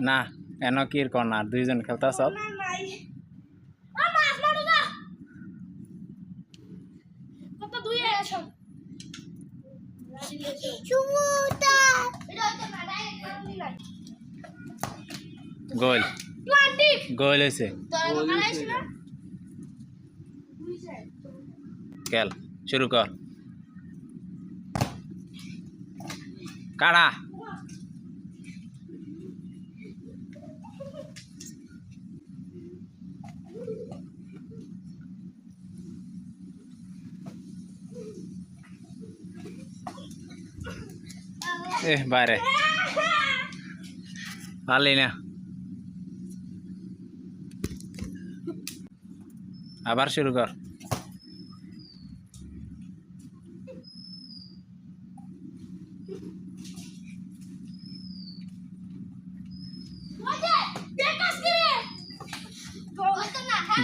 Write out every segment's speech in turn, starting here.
না এন কির কর্নার দুইজন খেলতা খেলতাছ গোল। গোল হয়েছে। খেল শুরু কর। কাড়া এ বাইরে। পারলি না। আবার শুরু কর।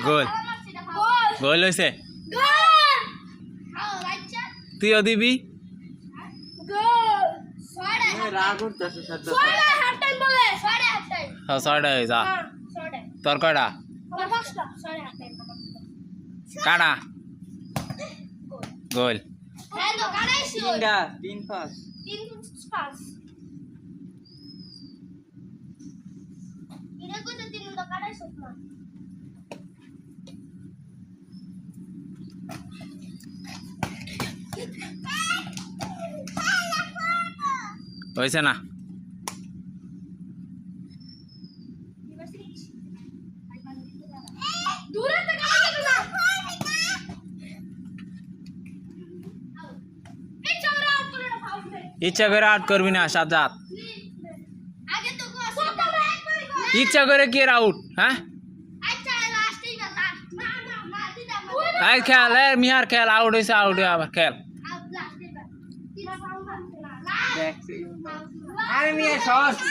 গোল। গোল হয়েছে তুইও দিবি। ছয়টা হয়ে যা। তোর কয়টা? কাড়া গোল। তিনটা তিন পাঁচ। হয়েছে না দূরে থেকে করে না? ইচ্ছা করে আউট করবি না সাজাত ইচ্ছা করে কি আউট হ্যাঁ? এই খেল এ মিহার খেল আউট হয়েছে আউট আবার খেল।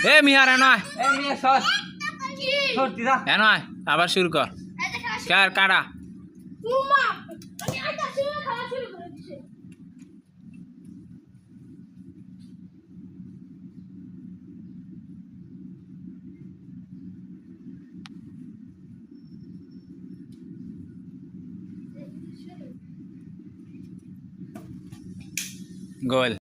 এ মিহার নয়। এ নয় আবার শুরু কর করে? গোল।